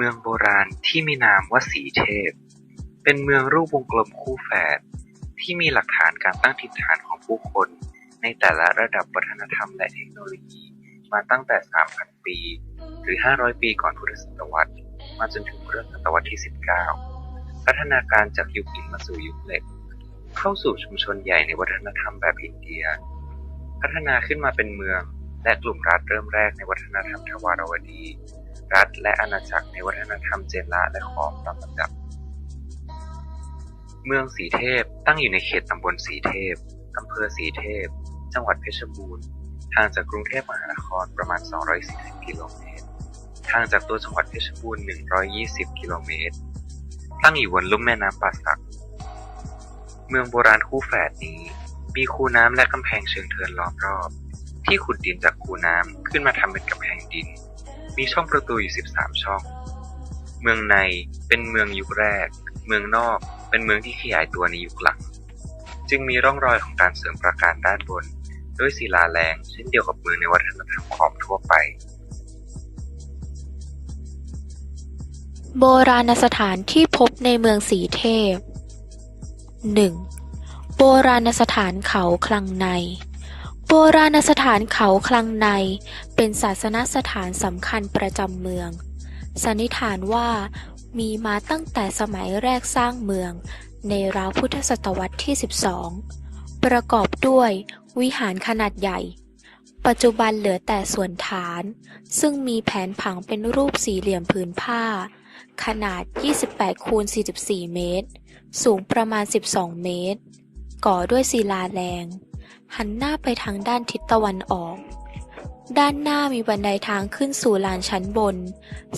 เมืองโบราณที่มีนามว่าสีเทพ เป็นเมืองรูปวงกลมคู่แฝดที่มีหลักฐานการตั้งถิ่นฐานของผู้คน ในแต่ละระดับวัฒนธรรมและเทคโนโลยีมาตั้งแต่ 3,000 ปี หรือ 500 ปีก่อนพุทธศตวรรษ มาจนถึงพุทธศตวรรษที่ 19 พัฒนาการจากยุคหินมาสู่ยุคเหล็ก เข้าสู่ชุมชนใหญ่ในวัฒนธรรมแบบอินเดีย พัฒนาขึ้นมาเป็นเมืองและกลุ่มรัฐเริ่มแรกในวัฒนธรรมทวารวดี รัฐและอาณาจักรในวัฒนธรรมเจนละและขอมตามลำดับ เมืองสีเทพตั้งอยู่ในเขตตำบลสีเทพอำเภอสีเทพ จังหวัดเพชรบูรณ์ห่างจากกรุงเทพมหานครประมาณ 240 กิโลเมตรห่างจากตัวจังหวัดเพชรบูรณ์ 120 กิโลเมตร ตั้งอยู่บนลุ่มแม่น้ำป่าสัก เมืองโบราณคู่แฝดนี้ มีคูน้ำและกำแพงเชิงเทินล้อมรอบ ที่ขุดดินจากคูน้ำขึ้นมาทำเป็นกำแพงดิน มีช่องประตูอยู่ 13 ช่อง เมืองในเป็นเมืองยุคแรก เมืองนอกเป็นเมืองที่ขยายตัวในยุคหลัง จึงมีร่องรอยของการเสริมประการด้านบน ด้วยศิลาแรงเช่นเดียวกับเมืองในวัฒนธรรมขอมทั่วไป โบราณสถานที่พบในเมืองสีเทพ 1. โบราณสถานเขาคลังใน โบราณสถานเขาคลังในเป็นศาสนสถานสำคัญประจำเมือง สันนิษฐานว่ามีมาตั้งแต่สมัยแรกสร้างเมือง ในราวพุทธศตวรรษที่ 12 ประกอบด้วยวิหารขนาดใหญ่ ปัจจุบันเหลือแต่ส่วนฐาน ซึ่งมีแผนผังเป็นรูปสี่เหลี่ยมผืนผ้า ขนาด 28 คูณ 44 เมตร สูงประมาณ 12 เมตร ก่อด้วยศิลาแรง หันหน้าไปทางด้านทิศตะวันออก ด้านหน้ามีบันไดทางขึ้นสู่ลานชั้นบน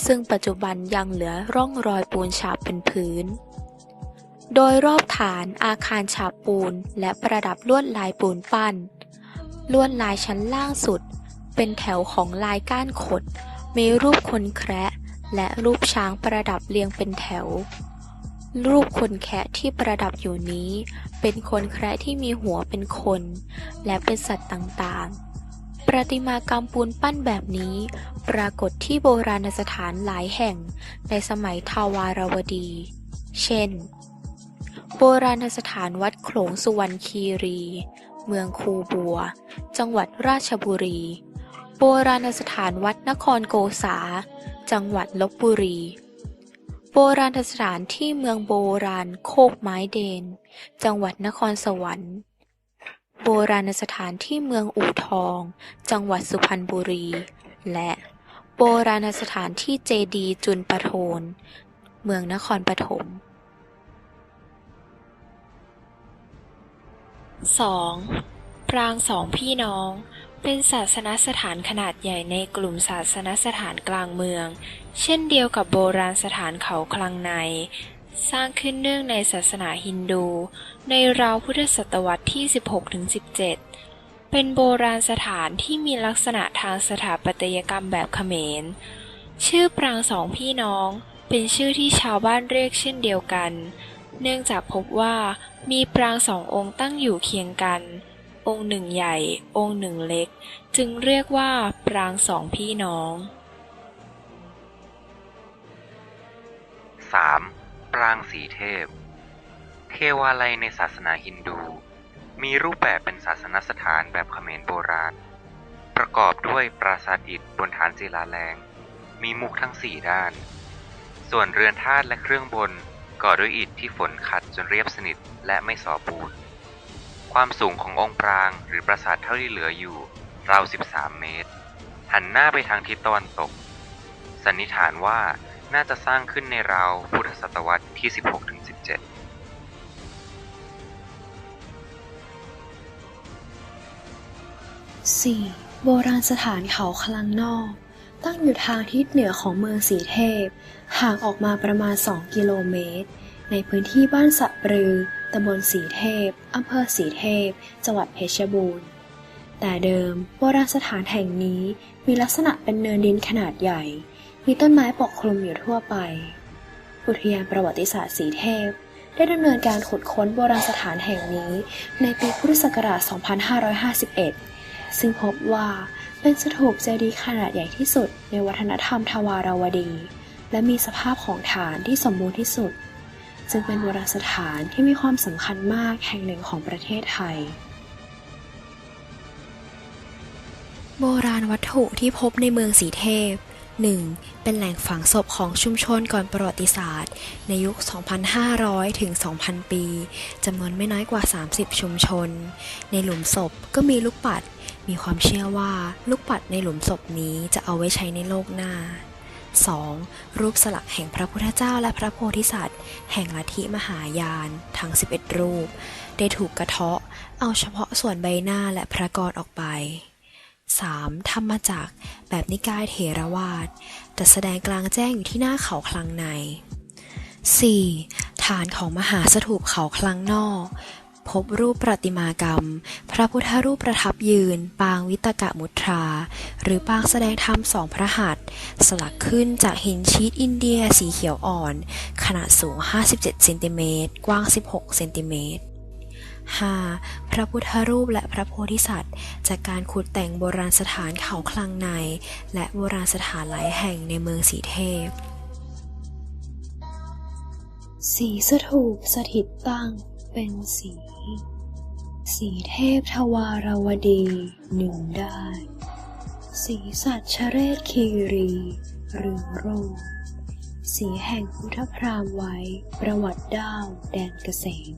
ซึ่งปัจจุบันยังเหลือร่องรอยปูนฉาบเป็นพื้น โดยรอบฐานอาคารฉาบปูนและประดับลวดลายปูนปั้น ลวดลายชั้นล่างสุด เป็นแถวของลายก้านขด มีรูปคนแคระและรูปช้างประดับเรียงเป็นแถว รูปคนแคะที่ประดับอยู่นี้ เป็นคนแคะที่มีหัวเป็นคน และเป็นสัตว์ต่างๆ ประติมากรรมปูนปั้นแบบนี้ ปรากฏที่โบราณสถานหลายแห่งในสมัยทาวารวดี เช่น โบราณสถานวัดโขลงสุวรรณคีรี เมืองคูบัว จังหวัดราชบุรี โบราณสถานวัดนครโกษา จังหวัดลบบุรี โบราณสถานที่เมืองโบราณโคกไม้เดน จังหวัดนครสวรรค์ โบราณสถานที่เมืองอู่ทอง จังหวัดสุพรรณบุรี และโบราณสถานที่เจดีจุลปโทน เมืองนครปฐม 2. ปรางสองพี่น้อง เป็นศาสนสถานขนาดใหญ่ในกลุ่มศาสนสถานกลางเมือง เช่นเดียวกับโบราณสถานเขาคลังใน สร้างขึ้นเนื่องในศาสนาฮินดู ในราวพุทธศตวรรษที่ 16-17 เป็นโบราณสถานที่มีลักษณะทางสถาปัตยกรรมแบบเขมร ชื่อปรางสองพี่น้อง เป็นชื่อที่ชาวบ้านเรียกเช่นเดียวกัน เนื่องจากพบว่ามีปรางสององค์ตั้งอยู่เคียงกัน องค์หนึ่งใหญ่ องค์หนึ่งเล็ก จึงเรียกว่าปรางสองพี่น้อง 3. ปรางสีเทพ เทวาลัยในศาสนาฮินดู มีรูปแบบเป็นศาสนสถานแบบเขมรโบราณ ประกอบด้วยปราสาทอิฐบนฐานศิลาแรง มีมุกทั้งสี่ด้าน ส่วนเรือนธาตุและเครื่องบนก่อด้วยอิฐที่ฝนขัดจนเรียบสนิทและไม่สอปูน ความสูงขององค์ปรางหรือปราสาทเท่าที่เหลืออยู่ ราว 13 เมตร หันหน้าไปทางทิศตะวันตก สันนิษฐานว่าน่าจะสร้างขึ้นในราวพุทธศตวรรษที่ 16-17 4. โบราณสถานเขาคลังนอก ตั้งอยู่ทางทิศเหนือของเมืองสีเทพ ห่างออกมาประมาณ 2 กิโลเมตร ในพื้นที่บ้านสะปรือตำบลสีเทพ อำเภอสีเทพ จังหวัดเพชรบูรณ์ แต่เดิมโบราณสถานแห่งนี้มีลักษณะเป็นเนินดินขนาดใหญ่ มีต้นไม้ปกคลุมอยู่ทั่วไป อุทยานประวัติศาสตร์สีเทพ ได้ดำเนินการขุดค้นโบราณสถานแห่งนี้ในปีพุทธศักราช 2551 ซึ่งพบว่าเป็นสถูปเจดีย์ขนาดใหญ่ที่สุดในวัฒนธรรมทวารวดี และมีสภาพของฐานที่สมบูรณ์ที่สุด จึงเป็นโบราณสถานที่มีความสำคัญมากแห่งหนึ่งของประเทศไทย โบราณวัตถุที่พบในเมืองสีเทพ 1. เป็นแหล่งฝังศพของชุมชนก่อนประวัติศาสตร์ ในยุค 2,500 ถึง 2,000 ปี จำนวนไม่น้อยกว่า 30 ชุมชน ในหลุมศพก็มีลูกปัด มีความเชื่อว่าลูกปัดในหลุมศพนี้จะเอาไว้ใช้ในโลกหน้า 2. รูปสลักแห่งพระพุทธเจ้าและพระโพธิสัตว์ แห่งลัทธิมหายาน ทั้ง 11 รูป ได้ถูกกระเทาะ เอาเฉพาะส่วนใบหน้าและพระกรออกไป 3. ทำมาจากแบบนิกายเถรวาทจัดแสดงกลางแจ้งอยู่ที่หน้าเขาคลังใน 4. ฐานของมหาสถูปเขาคลังนอก พบรูปประติมากรรม พระพุทธรูปประทับยืน ปางวิตกะมุทรา หรือปางแสดงธรรมสองพระหัตถ์สลักขึ้นจากหินชีตอินเดียสีเขียวอ่อน ขนาดสูง 57เซนติเมตรกว้าง 16เซนติเมตร 5. พระพุทธรูปและพระโพธิสัตว์ จากการขุดแต่งโบราณสถานเขาคลังใน และโบราณสถานหลายแห่งในเมืองสีเทพ สีสถูปสถิตตั้ง เป็นสี สีเทพทวารวดีหนึ่งได้สีสัตว์ชเรศคีรีหรือโรงสีแห่งพุทธพรามไว้ประวัติด้าวแดนเกษม